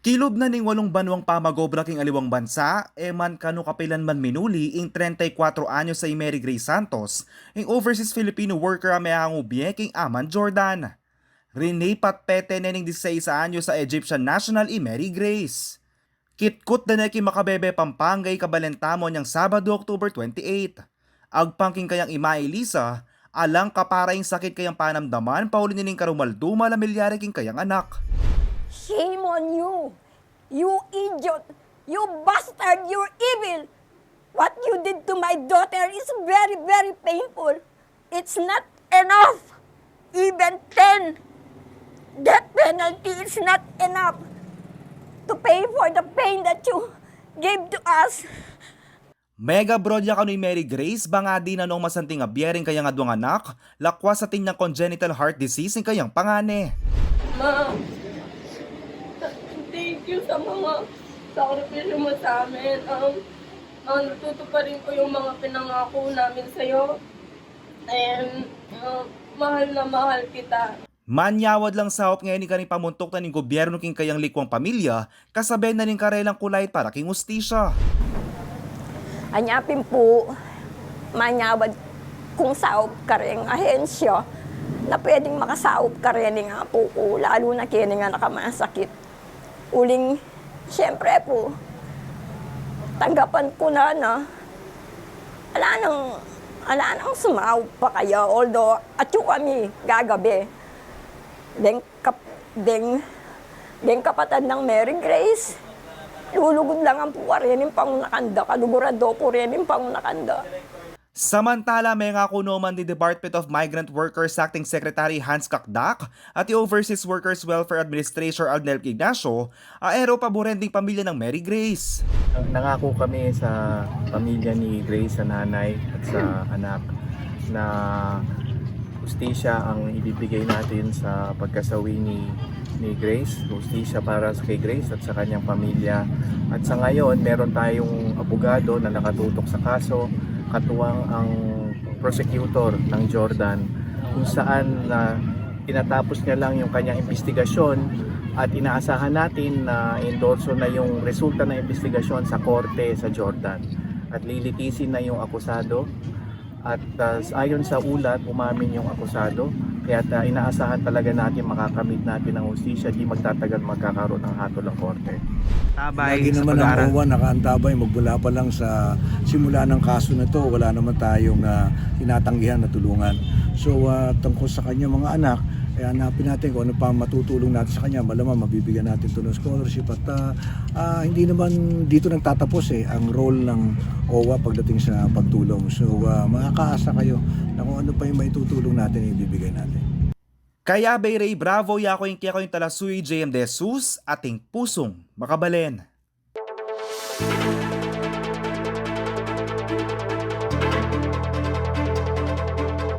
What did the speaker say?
Kilob na ning walong banwang pamagobra king aliwang bansa, eman kano kapilan man minuli ing 34 anyo sa Mary Grace Santos, ing overseas Filipino worker ang mayang ubiye king Aman Jordan. Rene patpete na ning 16 anyo sa Egyptian National i Mary Grace. Kitkut na neki makabebe pampangay kabalentamo niyang Sabado, October 28. Agpangking kayang ima Elisa, alang kaparaing sakit kayang panamdaman, paulin nining karumaldumal na milyari king kayang anak. Shame on you! You idiot! You bastard! You're evil! What you did to my daughter is very, very painful. It's not enough. Even 10. Death penalty is not enough to pay for the pain that you gave to us. Mega brodya ka ni Mary Grace, banga di na nung masanting abyering kayang adwang anak, lakwa sa tinyang congenital heart disease ng kayang pangane. Ma'am, thank you sa mga sakripisyo mo sa amin. Um, um, tutuparin ko yung mga pinangako namin sa'yo. And um, mahal na mahal kita. Manyawad lang sa hop ngayon ni kaning pamuntok na ning gobyerno king kayang likwang pamilya, kasabay na ning karelang kulay para king ustisya. Anyapin po, manyawad kung saop ka rin ahensya na pwedeng makasaop ka rin nga po ko, lalo na kini nga nakamasakit. Uling, siyempre po, tanggapan ko na na, ala nang, ala nang sumaop pa kayo, although at yung kami gagabi. Deng, kap, deng, deng kapatid ng Mary Grace, lulugod lang ang puwa rin yung pangunakanda, kadugurado po rin yung pangunakanda. Samantala, may nga kuno man di Department of Migrant Workers Acting Secretary Hans Kakdak at the Overseas Workers Welfare Administrator Arnel Ignacio, aero paborending pamilya ng Mary Grace. Nangako kami sa pamilya ni Grace, sa nanay at sa anak na justisya ang ibibigay natin sa pagkasawi ni ni Grace, justisya para kay Grace at sa kanyang pamilya. At sa ngayon, meron tayong abogado na nakatutok sa kaso, katuwang ang prosecutor ng Jordan kung saan na tinatapos niya lang yung kanyang investigasyon at inaasahan natin na endorso na yung resulta ng investigasyon sa korte sa Jordan. At lilitisin na yung akusado at uh, ayon sa ulat umamin yung akusado kaya uh, inaasahan talaga natin makakamit natin ang hustisya di magtatagal magkakaroon ng hatol ng korte. Lagi naman ang OWA nakaantabay magmula pa lang sa simula ng kaso na to wala naman tayong uh, tinatanggihan na tulungan. So uh, tungkol sa kanya mga anak, kaya hanapin natin kung ano pa matutulong natin sa kanya. Malamang mabibigyan natin ito ng scholarship at uh, uh, hindi naman dito nagtatapos eh ang role ng OWA pagdating sa pagtulong. So uh, makakaasa kayo na kung ano pa yung maitutulong natin ibibigay natin. Kaya Bay Ray Bravo, yako yung kaya ko yung talasuy JM De Jesus, ating pusong makabalen.